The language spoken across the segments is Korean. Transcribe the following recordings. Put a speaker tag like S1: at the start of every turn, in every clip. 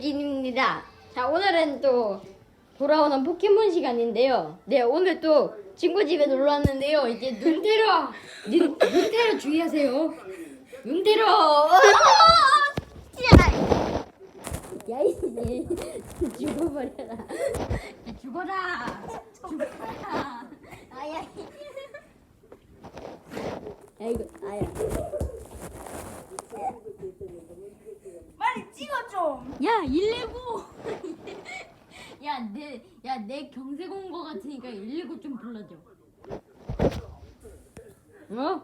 S1: 진입니다. 자 오늘은 또 돌아오는 포켓몬 시간인데요. 네 오늘 또 친구 집에 놀러 왔는데요. 이제 눈테러 눈 눈테러 주의하세요. 눈테러. 야이 죽어버려라. 죽어라. 죽어라. 아야. 야 이거 아야.
S2: 빨리 찍어 좀.
S1: 야, 119! 야, 내, 야, 내 경색 온거 같으니까 119 좀 불러줘. 어?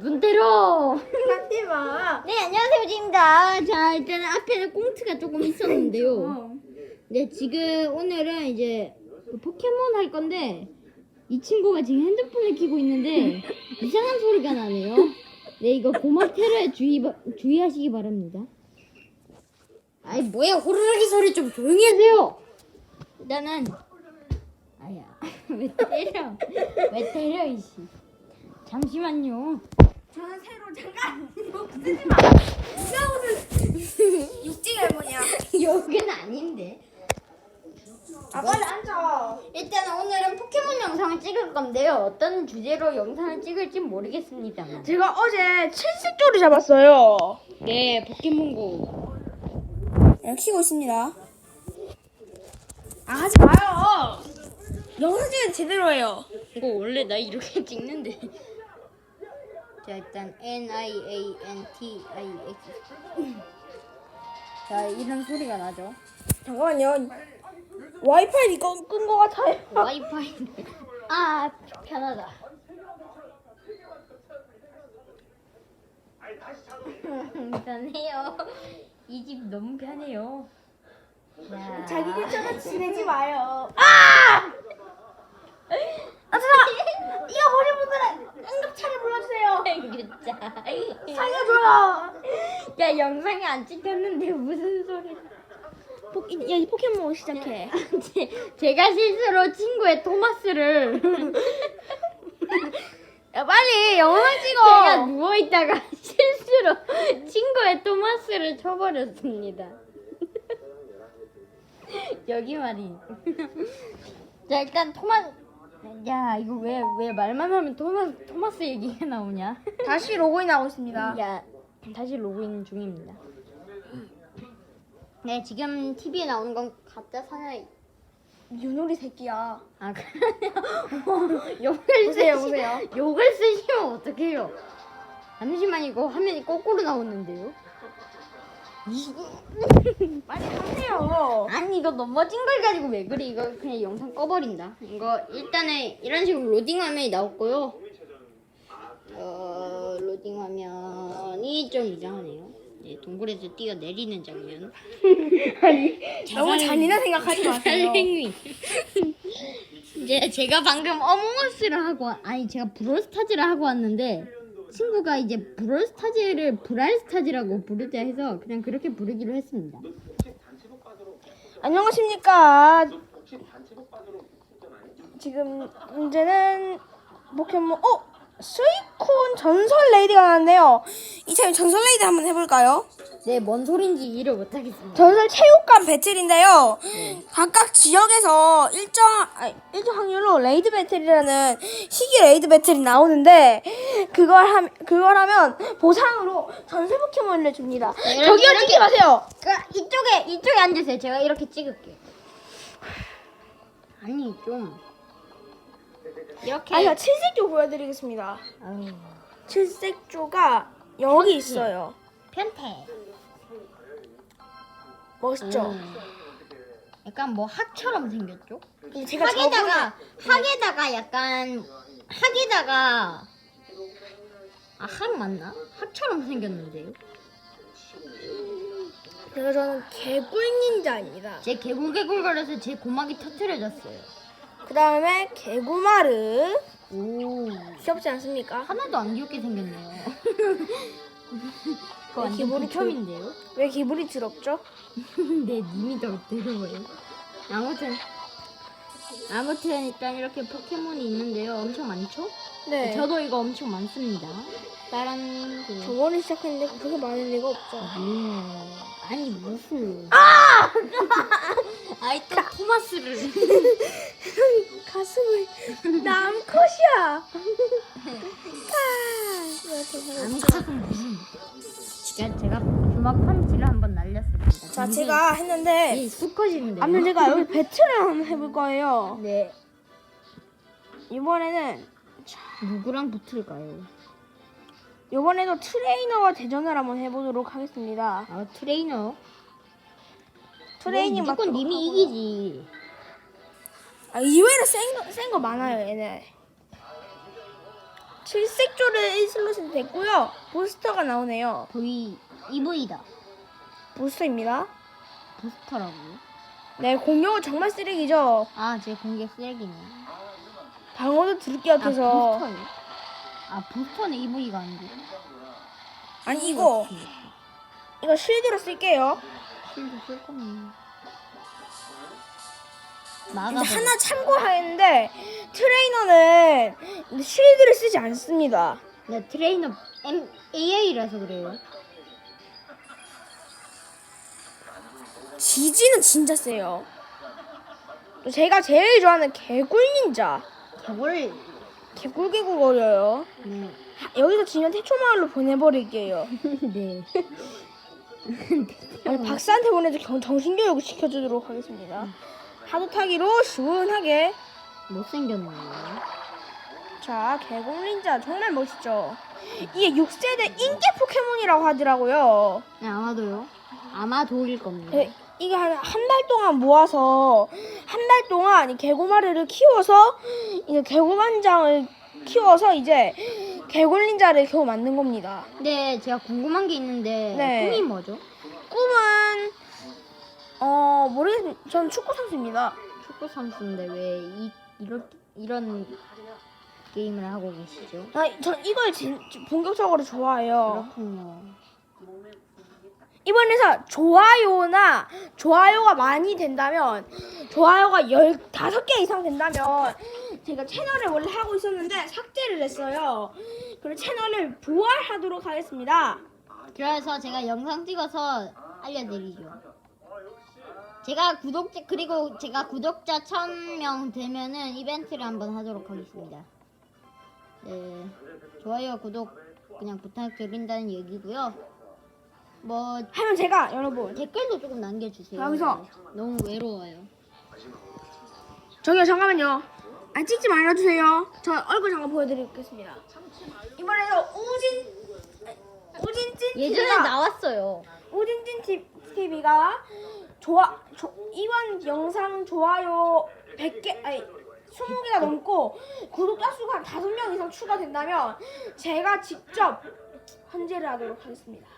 S1: 눈 때려!
S2: 하지 마.
S1: 네, 안녕하세요, 지입니다 자, 일단 앞에는 꽁트가 조금 있었는데요. 네, 지금 오늘은 이제 그 포켓몬 할 건데, 이 친구가 지금 핸드폰을 켜고 있는데, 이상한 소리가 나네요. 네, 이거 고막 테러에 주의, 바- 주의하시기 바랍니다. 아이, 뭐야, 호루라기 소리 좀 조용히 하세요! 일단은, 아야, 왜 때려? 왜 때려, 이씨. 잠시만요.
S2: 저는 새로 잠깐 욕 쓰지 마. 누가 오늘 육지 할머니야.
S1: 여기는 아닌데.
S2: 아 빨리 앉아.
S1: 일단 오늘은 포켓몬 영상을 찍을 건데요. 어떤 주제로 영상을 찍을지 모르겠습니다.
S2: 제가 어제 칠색조를 잡았어요.
S1: 네, 포켓몬고.
S2: 네, 키고 있습니다. 아 하지 마요. 영상 찍은 제대로 해요.
S1: 이거 원래 나 이렇게 찍는데. 자, 일단 N I A N T I X. 자, 이런 소리가 나죠.
S2: 잠깐만요. 와이파이 이거 끈거 같아요.
S1: 와이파이. 아, 편하다. 편해요. 이 집 너무 편해요. 자.
S2: 자기 집처럼 지내지 마요. 아! 아, 잠깐! 이거 머리 분들은 응급차를 불러주세요.
S1: 진짜.
S2: 살려줘요.
S1: 야 영상이 안 찍혔는데 무슨 소리?
S2: 포, 야, 포켓몬 시작해.
S1: 제, 제가 실수로 친구의 토마스를
S2: 야, 빨리 영상 찍어.
S1: 제가 누워 있다가 실수로 친구의 토마스를 쳐버렸습니다. 여기 말이. 자 일단 토마. 야 이거 왜 왜 말만 하면 토마 토마스 얘기가 나오냐?
S2: 다시 로그인 하고 있습니다.
S1: 야 다시 로그인 중입니다. 네 지금 TV에 나오는 건 가짜 사나이.
S2: 유놀이 새끼야.
S1: 아 그래요? 욕을
S2: 보세요,
S1: 쓰시-
S2: 보세요.
S1: 욕을 쓰시면 어떡해요? 잠시만 이거 화면이 거꾸로 나오는데요.
S2: 빨리 하세요.
S1: 아니 이거 넘어진 걸 가지고 왜 그래? 이거 그냥 영상 꺼버린다. 이거 일단은 이런 식으로 로딩 화면이 나왔고요. 어 로딩 화면이 좀 이상하네요. 네, 동굴에서 뛰어 내리는 장면.
S2: 너무 잔인한 생각하지 마세요.
S1: 이제 제가 방금 어몽어스를 하고 와- 아니 제가 브롤스타즈를 하고 왔는데 친구가 이제 브롤스타즈를 브랄스타즈라고 부르자 해서 그냥 그렇게 부르기로 했습니다.
S2: 안녕하십니까. 지금 문제는 포켓몬 어 스위콘 전설 레이드가 나왔네요. 이참에 전설 레이드 한번 해볼까요?
S1: 네, 뭔 소린지 이해를 못하겠습니다.
S2: 전설 체육관 배틀인데요. 각각 지역에서 일정 아니, 일정 확률로 레이드 배틀이라는 희귀 레이드 배틀이 나오는데 그걸 함 그걸 하면 보상으로 전설 포켓몬을 줍니다.
S1: 이렇게,
S2: 저기요
S1: 이렇게.
S2: 찍지 마세요.
S1: 그 이쪽에 이쪽에 앉으세요. 제가 이렇게 찍을게요. 아니 좀 이렇게
S2: 아니요 칠색조 보여드리겠습니다.
S1: 아유,
S2: 칠색조가 여기 있어요.
S1: 편태.
S2: 멋있죠?
S1: 음. 약간 뭐 학처럼 생겼죠?
S2: 제가
S1: 학에다가 학에다가 약간 학에다가 아학 맞나? 학처럼 생겼는데요.
S2: 제가 저는 개꿀 닌자입니다.
S1: 제 개굴개굴거려서 제 고막이 터트려졌어요.
S2: 그 다음에 개구마르
S1: 오
S2: 귀엽지 않습니까?
S1: 하나도 안 귀엽게 생겼네요. 그거 완전
S2: 기분이
S1: 극혐인데요?
S2: 왜 기분이 더럽죠?
S1: 내 님이 더 더러워요. 아무튼 아무튼 일단 이렇게 포켓몬이 있는데요. 엄청 많죠?
S2: 네.
S1: 저도 이거 엄청 많습니다. 다른 그
S2: 저번에 시작했는데 그렇게 많을 리가 없죠.
S1: 음, 아니 무슨 아! 아이 또 토마스를
S2: 가슴을 남컷이야.
S1: 암컷은 무슨 제가 제가 주먹 펀치를 한번 날렸습니다.
S2: 자, 제가 했는데
S1: 이 수컷인데.
S2: 아무튼 제가 여기 배틀을 한번 해볼 거예요.
S1: 네
S2: 이번에는
S1: 누구랑 붙을까요?
S2: 이번에도 트레이너와 대전을 한번 해보도록 하겠습니다.
S1: 아 트레이너.
S2: 트레이닝
S1: 뭐, 무조건 님이. 이기지.
S2: 아, 의외로 센거 많아요 얘네. 칠색조를 1슬롯이 됐고요. 부스터가 나오네요.
S1: 거의 EV다.
S2: 부스터입니다.
S1: 부스터라고요?
S2: 네, 공격은 정말 쓰레기죠.
S1: 아, 제 공격 쓰레기네.
S2: 방어도 드럽게
S1: 아,
S2: 같아서.
S1: 부스터요? 아, 부스터는 EV가 아니고.
S2: 아니, 이거, 이거 실드로 쓸게요.
S1: 실드 쓸 거면. 막아버
S2: 하나 참고하는데, 트레이너는 실드를 쓰지 않습니다.
S1: 네, 트레이너 M, AA라서 그래요.
S2: 지지는 진짜 세요. 또 제가 제일 좋아하는 개굴 닌자.
S1: 저걸,
S2: 개굴개굴거려요.
S1: 네.
S2: 하- 여기서 지면 태초마을로 보내버릴게요.
S1: 네.
S2: 아니, 박사한테 보내서 경- 정신교육을 시켜주도록 하겠습니다. 파도 타기로 시원하게.
S1: 못생겼네요.
S2: 자, 개굴 닌자 정말 멋있죠. 이게 6세대 인기 포켓몬이라고 하더라고요.
S1: 네, 아마도요. 아마도일 겁니다.
S2: 네, 이게 한한 달 동안 모아서 한 달 동안 이 개고마리를 키워서 이제 개고반장을 키워서 이제 개굴 닌자를 겨우 만든 겁니다.
S1: 근데 제가 궁금한 게 있는데,
S2: 네.
S1: 꿈이 뭐죠?
S2: 꿈은 어 모르겠 전 축구 선수입니다.
S1: 축구 선수인데 왜 이, 이런, 이런 게임을 하고 계시죠?
S2: 아, 전 이걸 진, 본격적으로 좋아해요.
S1: 그렇군요.
S2: 이번에서 좋아요나 좋아요가 많이 된다면 좋아요가 15개 이상 된다면 제가 채널을 원래 하고 있었는데 삭제를 했어요. 그리고 채널을 부활하도록 하겠습니다.
S1: 그래서 제가 영상 찍어서 알려드리죠. 제가 구독자 그리고 제가 구독자 1000명 되면은 이벤트를 한번 하도록 하겠습니다. 네, 좋아요, 구독 그냥 부탁드린다는 얘기고요. 뭐
S2: 하면 제가 여러분
S1: 댓글도 조금 남겨주세요.
S2: 여기서.
S1: 너무 외로워요.
S2: 저기요 잠깐만요. 아 찍지 말아주세요. 저 얼굴 잠깐 보여드리겠습니다. 이번에도 우진 우진찐
S1: 예전에
S2: TV가
S1: 나왔어요.
S2: 우진찐 TV가 좋아 조, 이번 영상 좋아요 100개 아니 20개가 넘고 구독자 수가 한 5명 이상 추가된다면 제가 직접 헌재를 하도록 하겠습니다.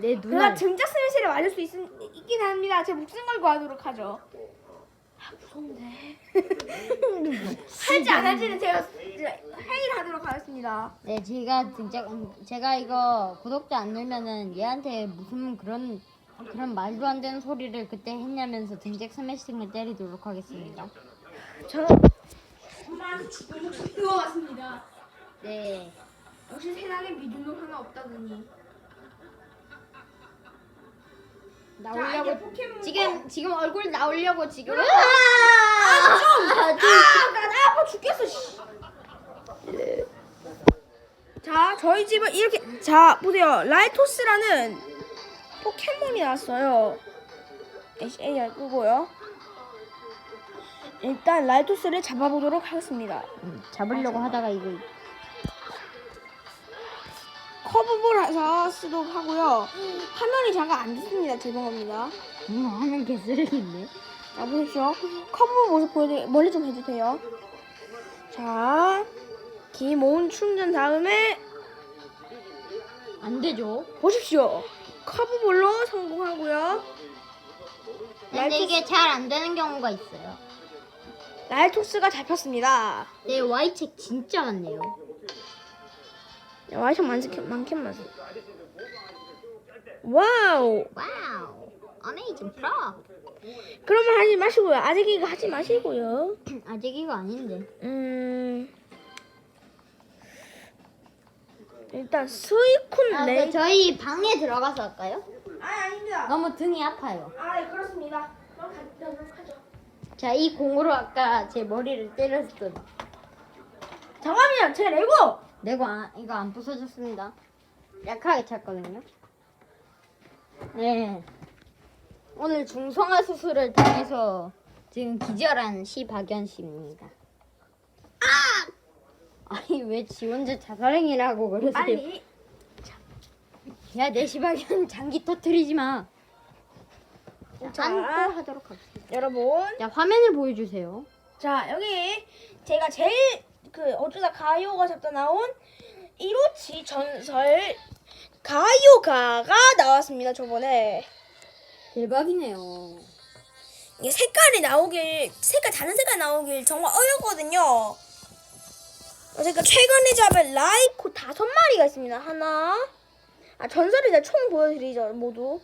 S1: 내
S2: 그러나
S1: 눈알.
S2: 등짝 스매시를 맞을 수 있, 있긴 합니다. 제 목숨 걸고 하도록 하죠. 아 무서운데. 할지 안 할지는 제가 회의를 하도록 하겠습니다.
S1: 네, 제가 진짜 제가 이거 구독자 안 늘면은 얘한테 무슨 그런 그런 말도 안 되는 소리를 그때 했냐면서 등짝 스매싱을 때리도록 하겠습니다.
S2: 저는 것 같습니다.
S1: 네.
S2: 역시 세상에 믿음도 하나 없다더니.
S1: 나오려고
S2: 포켓몬
S1: 지금 지금 얼굴 나오려고 지금
S2: 아, 나 아파 죽겠어. 씨. 자, 저희 집은 이렇게 자 보세요. 라이토스라는 포켓몬이 나왔어요. AR 끄고요. 일단 라이토스를 잡아보도록 하겠습니다.
S1: 음, 잡으려고 하다가 이거
S2: 커브볼해서 쓰도록 하고요. 화면이 잠깐 안 좋습니다. 죄송합니다.
S1: 음, 하면 개쓰레기인데.
S2: 자, 보십시오. 커브 모습 보여드리 멀리 좀 해주세요. 자, 기 모은 충전 다음에
S1: 안 되죠.
S2: 보십시오. 커브볼로 성공하고요.
S1: 근데 이게 잘 안 되는 경우가 있어요.
S2: 라이토스가 잡혔습니다.
S1: 네, Y책 진짜 많네요.
S2: 와이션 많긴 많긴 많. 와우.
S1: 와우. 어메이징 프로.
S2: 그러면 하지 마시고요. 아직 이거 하지 마시고요.
S1: 아직 이거 아닌데.
S2: 음. 일단 스위쿤
S1: 아,
S2: 레이.
S1: 그 저희 방에 들어가서 할까요?
S2: 아 아닙니다.
S1: 너무 등이 아파요.
S2: 아 네, 그렇습니다. 그럼 하죠.
S1: 자, 이 공으로 아까 제 머리를 때렸던
S2: 잠깐만요. 제 레고.
S1: 내고 안, 이거 안 부서졌습니다. 약하게 찼거든요. 네. 오늘 중성화 수술을 당해서 지금 기절한 시박연 씨입니다. 아! 아니 왜 지 혼자 자살행위라고 그러세요?
S2: 빨리.
S1: 야, 내 시박연 장기 터트리지 마. 자,
S2: 자.
S1: 안고 하도록 합시다.
S2: 여러분.
S1: 자, 화면을 보여주세요.
S2: 자 여기 제가 제일 그 어쩌다 가요가 잡다 나온 이로치 전설 가요가가 나왔습니다 저번에.
S1: 대박이네요.
S2: 이게 색깔이 나오길 색깔 다른 색깔 나오길 정말 어렵거든요. 그러니까 최근에 잡은 라이코 다섯 마리가 있습니다 하나. 아 전설이다 총 보여드리죠 모두.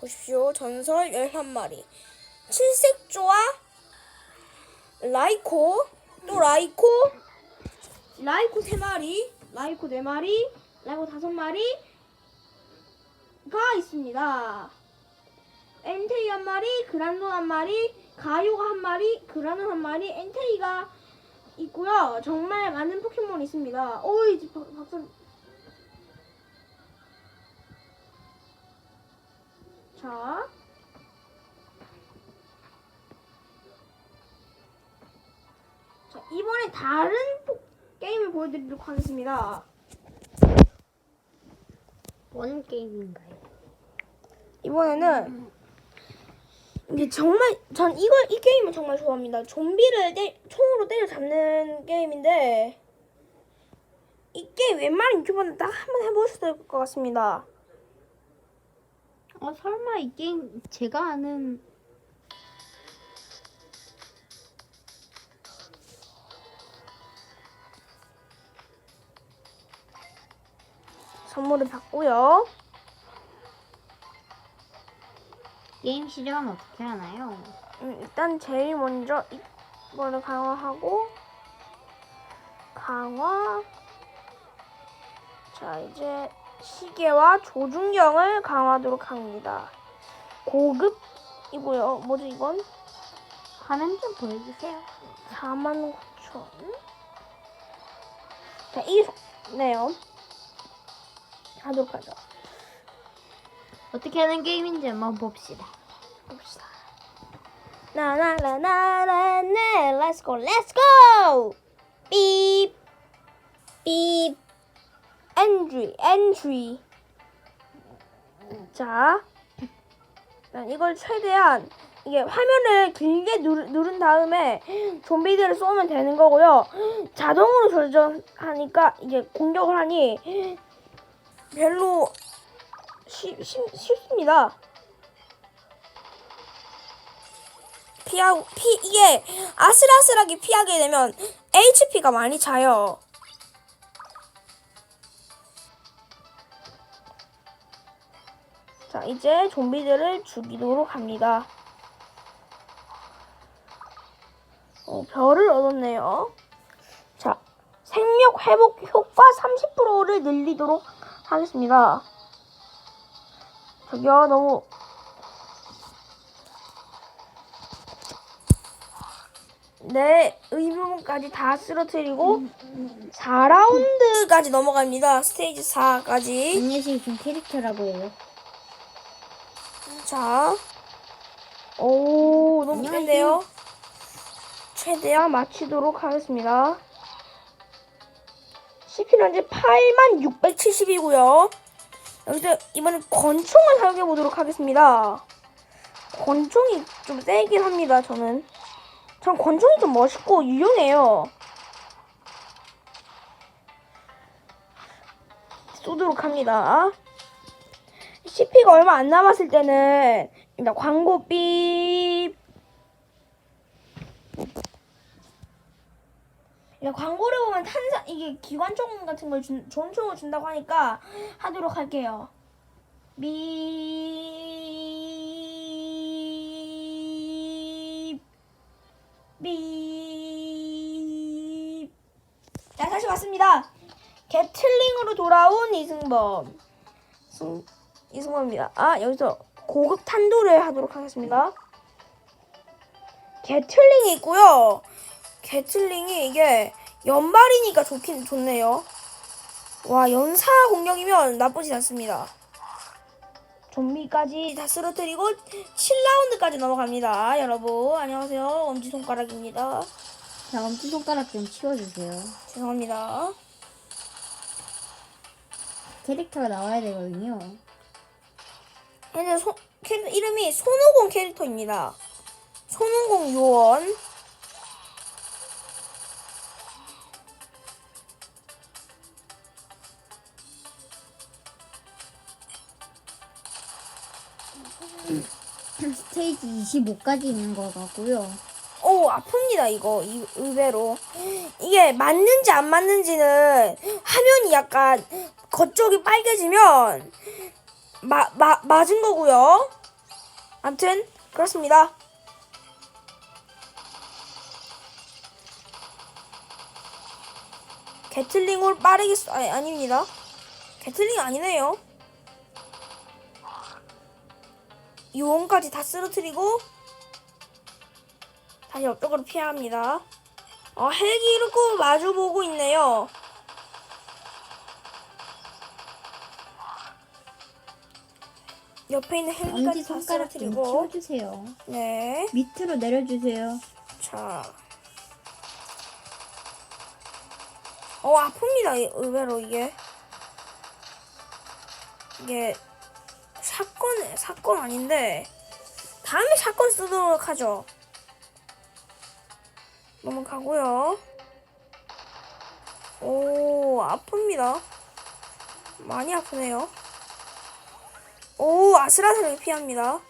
S2: 보십시오. 전설 11마리. 칠색조와 라이코 또 라이코? 라이코 세 마리 라이코 네 마리 라이코 다섯 마리가 있습니다. 엔테이 한 마리 그란돈 한 마리 가요가 한 마리 그라논 한 마리 엔테이가 있고요. 정말 많은 포켓몬이 있습니다. 오이 박, 박선. 자 자, 이번에 다른 포- 게임을 보여드리도록 하겠습니다.
S1: 뭔 게임인가요?
S2: 이번에는 이게 정말 전 이걸 이 게임을 정말 좋아합니다. 좀비를 때, 총으로 때려 잡는 게임인데 이 게임 웬만한 유튜버는 딱 한 번 해보셔야 될것 같습니다.
S1: 어, 설마 이 게임 제가 아는
S2: 선물을 받고요.
S1: 게임 시작은 어떻게 하나요?
S2: 음, 일단 제일 먼저 이거를 강화하고 강화 자 이제 시계와 조준경을 강화하도록 합니다 고급이고요 뭐지 이건
S1: 화면 좀 보여주세요.
S2: 49,000 자, 이 네요 하도록 하죠
S1: 어떻게 하는 게임인지 한번 봅시다.
S2: 봅시다. 나나나나나네 Let's go Let's go 삐 삐. entry entry 자 이걸 최대한 이게 화면을 길게 누르, 누른 다음에 좀비들을 쏘면 되는 거고요 자동으로 조절하니까 이제 공격을 하니 별로 쉽, 쉽, 쉽습니다 피하고 피 이게 아슬아슬하게 피하게 되면 HP가 많이 차요. 자 이제 좀비들을 죽이도록 합니다. 어, 별을 얻었네요. 자 생명 회복 효과 30%를 늘리도록 하겠습니다. 저기요 너무 네, 의무까지 다 쓰러뜨리고 4라운드까지 넘어갑니다. 스테이지 4까지.
S1: 안녕하세요. 좀 캐릭터라고 해요.
S2: 자, 오, 너무 센데요. 최대한 마치도록 하겠습니다. 현재 8670이고요. 여기서 이번엔 권총을 사용해 보도록 하겠습니다. 권총이 좀 세긴 합니다, 저는. 전 권총이 좀 멋있고 유용해요. 쏘도록 합니다. CP가 얼마 안 남았을 때는 광고 삐 일단 광고를 보면 탄산 이게 기관총 같은 걸 준, 좋은 총을 준다고 하니까 하도록 할게요. 삐 삐. 자 다시 왔습니다. 게틀링으로 돌아온 이승범. 승, 이승범입니다. 아 여기서 고급 탄도를 하도록 하겠습니다. 게틀링이 있고요. 게틀링이 이게 연발이니까 좋긴 좋네요. 와 연사 공격이면 나쁘지 않습니다. 좀비까지 다 쓰러뜨리고 7라운드까지 넘어갑니다. 여러분 안녕하세요. 엄지손가락입니다.
S1: 자, 엄지손가락 좀 치워주세요.
S2: 죄송합니다.
S1: 캐릭터가 나와야 되거든요.
S2: 현재 소, 캐릭터 이름이 손오공 캐릭터입니다. 손오공 요원.
S1: 25까지 있는 것 같고요.
S2: 오 아픕니다 이거 이, 의외로 이게 맞는지 안 맞는지는 화면이 약간 겉쪽이 빨개지면 마, 마, 맞은 거고요. 아무튼 그렇습니다. 게틀링을 빠르게 쏘 아니, 아닙니다. 게틀링 아니네요. 요원까지 다 쓰러뜨리고 다시 옆쪽으로 피해야 합니다. 어, 헬기 이렇게 마주 보고 있네요. 옆에 있는 헬기까지
S1: 다좀
S2: 쓰러뜨리고
S1: 치워주세요.
S2: 네.
S1: 밑으로 내려주세요.
S2: 자. 어, 아픕니다. 이- 의외로 이게. 이게 사건, 사건 아닌데, 다음에 사건 쓰도록 하죠. 넘어가고요. 오, 아픕니다. 많이 아프네요. 오, 아슬아슬하게 피합니다.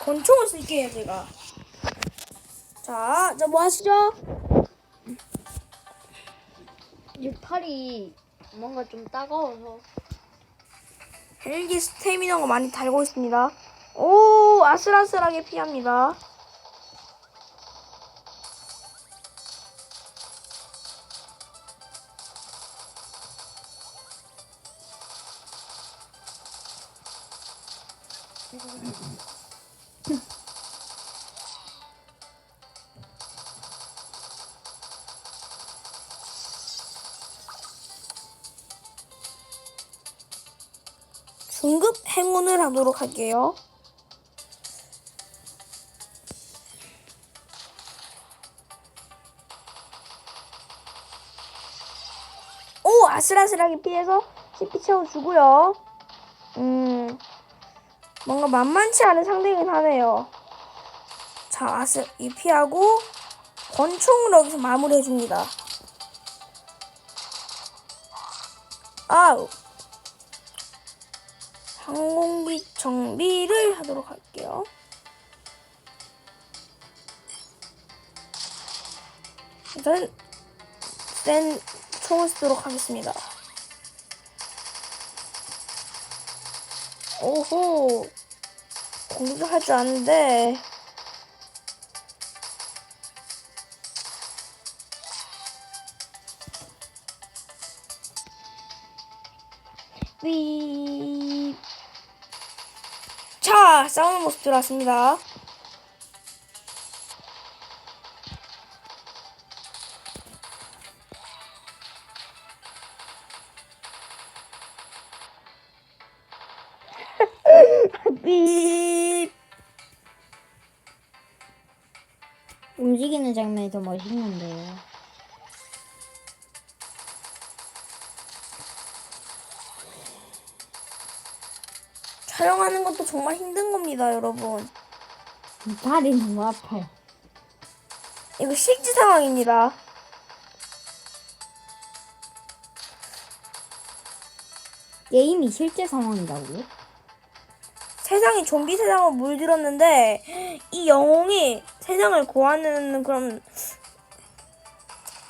S2: 권총을 쓸게요, 제가. 자, 자, 뭐 하시죠?
S1: 이 팔이 뭔가 좀 따가워서.
S2: 헬기 스태미너가 많이 달고 있습니다. 오, 아슬아슬하게 피합니다. 중급 행운을 하도록 할게요. 오 아슬아슬하게 피해서 CP 채워주고요. 음 뭔가 만만치 않은 상대이긴 하네요. 자 아슬 이 피하고 권총으로 여기서 마무리해 줍니다. 아우 정비를 하도록 할게요. 일단 센 총을 쓰도록 하겠습니다. 오호 공격할 줄 아는데 모습 들어왔습니다. 삐.
S1: 움직이는 장면이 더 멋있는
S2: 촬영하는 것도 정말 힘든 겁니다, 여러분.
S1: 팔이 너무 아파요.
S2: 이거 실제 상황입니다.
S1: 게임이 실제 상황이라고요?
S2: 세상이 좀비 세상으로 물들었는데 이 영웅이 세상을 구하는 그런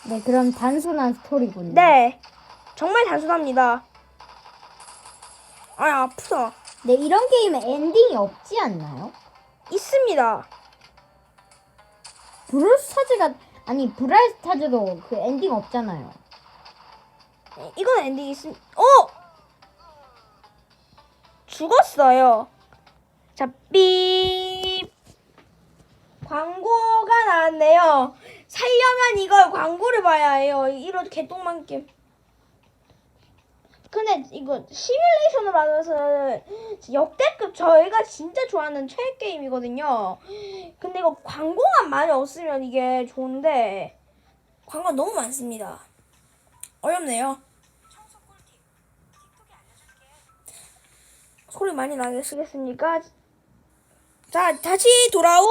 S1: 네, 그럼 단순한 스토리군요.
S2: 네 정말 단순합니다. 아 아프다.
S1: 네, 이런 게임에 엔딩이 없지 않나요?
S2: 있습니다.
S1: 브롤스타즈가 아니 브라이스타즈도 그 엔딩 없잖아요.
S2: 이건 엔딩이 있음. 어! 죽었어요. 자, 삐. 광고가 나왔네요. 살려면 이걸 광고를 봐야 해요. 이런 개똥만 게임. 근데 이거 시뮬레이션으로 하면서 역대급 저희가 진짜 좋아하는 최애 게임이거든요. 근데 이거 광고만 많이 없으면 이게 좋은데 광고가 너무 많습니다. 어렵네요. 소리 많이 나게 쓰겠습니까? 자, 다시 돌아온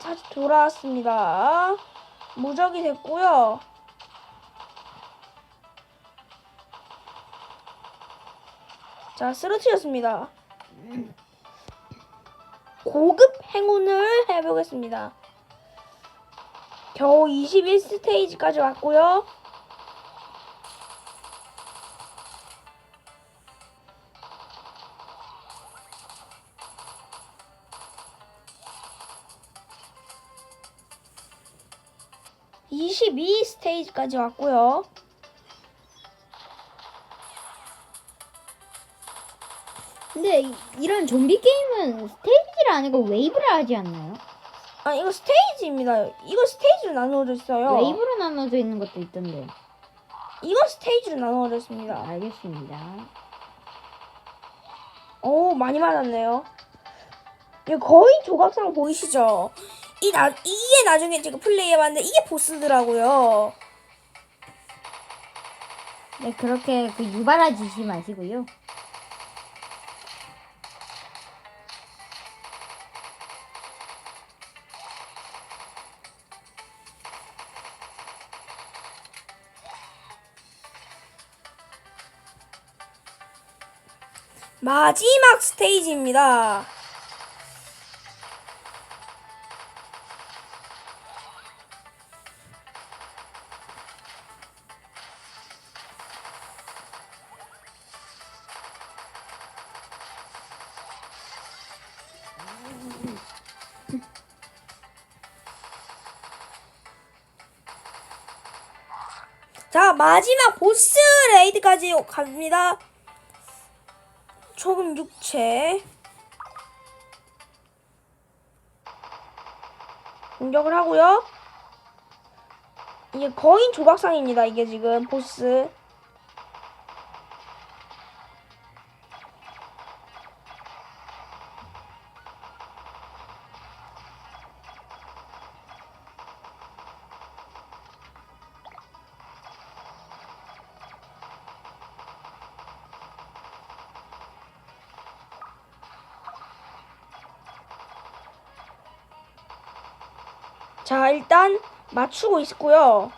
S2: 다시 돌아왔습니다. 무적이 됐고요. 자, 쓰러뜨렸습니다. 고급 행운을 해보겠습니다. 겨우 21스테이지까지 왔고요. (22 스테이지까지 왔고요)
S1: 근데 이- 이런 좀비 게임은 스테이지를 아니고 웨이브를 하지 않나요?
S2: 아 이거 스테이지입니다 이거 스테이지로 나누어져 있어요
S1: 웨이브로 나눠져 있는 것도 있던데.
S2: 이건 스테이지로 나누어져 있습니다
S1: 알겠습니다.
S2: 오 많이 맞았네요. 이거 거의 조각상 보이시죠? 이 나, 이게 나중에 제가 플레이해봤는데 이게 보스더라고요.
S1: 네 그렇게 그 유발하지 마시고요.
S2: 마지막 스테이지입니다. 자, 마지막 보스 레이드까지 갑니다. 초금 육체 공격을 하고요. 이게 거인 조각상입니다. 이게 지금 보스. 일단 맞추고 있고요.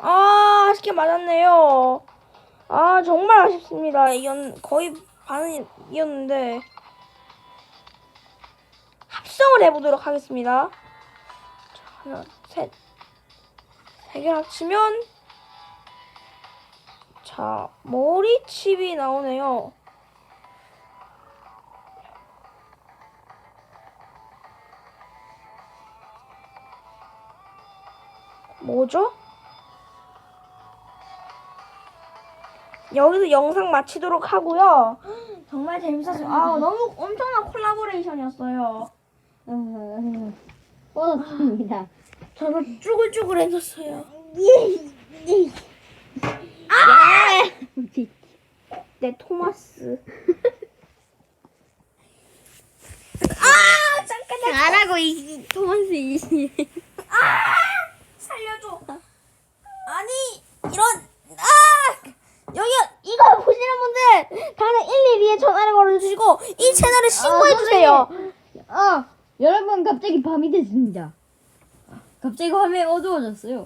S2: 아, 아쉽게 맞았네요. 아, 정말 아쉽습니다. 이건 거의 반은 이었는데. 합성을 해보도록 하겠습니다. 자, 하나, 셋. 세 개를 합치면, 자, 머리칩이 나오네요. 뭐죠? 여기서 영상 마치도록 하고요. 정말 재밌었어요. 아 너무 엄청난 콜라보레이션이었어요.
S1: 뻗었습니다.
S2: 저도 쭈글쭈글해졌어요.
S1: 아!
S2: 네 토마스. 아 잠깐 나
S1: 잘하고 이 토마스 이
S2: 아! 살려줘. 아니 이런 아 여기 이거 보시는 분들 다른 112에 전화를 걸어주시고 이 채널을 신고해 주세요.
S1: 아 여러분 갑자기 밤이 됐습니다. 갑자기 화면이 어두워졌어요.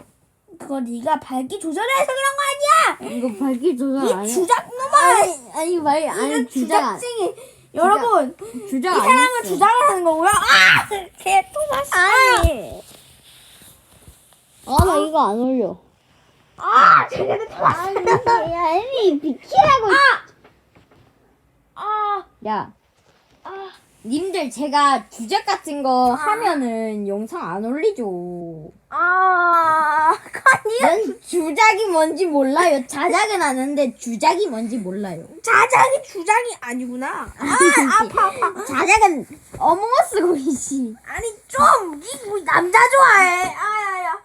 S2: 그거 네가 밝기 조절해서 그런 거 아니야?
S1: 이거 밝기 조절 해.
S2: 주작놈아!
S1: 아니, 아니 말 아니 주작 안-
S2: 주작쟁이 여러분
S1: 주작
S2: 이
S1: 안
S2: 사람은
S1: 했어.
S2: 주작을 하는 거고요. 아! 걔 토마스.
S1: 아니. 아나 이거 안 올려.
S2: 아! 쟤네들 토마스.
S1: 아니 아니 비키라고.
S2: 아!
S1: 야
S2: 아!
S1: 님들 제가 주작 같은 거 하면은 영상 안 올리죠.
S2: 아! 아니야.
S1: 난 주작이 뭔지 몰라요. 자작은 아는데 주작이 뭔지 몰라요.
S2: 자작이 주작이 아니구나. 아! 아파 아파.
S1: 자작은 어몽어스 거이지.
S2: 아니 좀! 이 뭐 남자 좋아해. 아 야 야.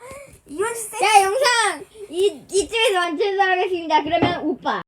S2: 이런
S1: 세자 영상 이 이쯤에서 완성하겠습니다. 그러면 오빠.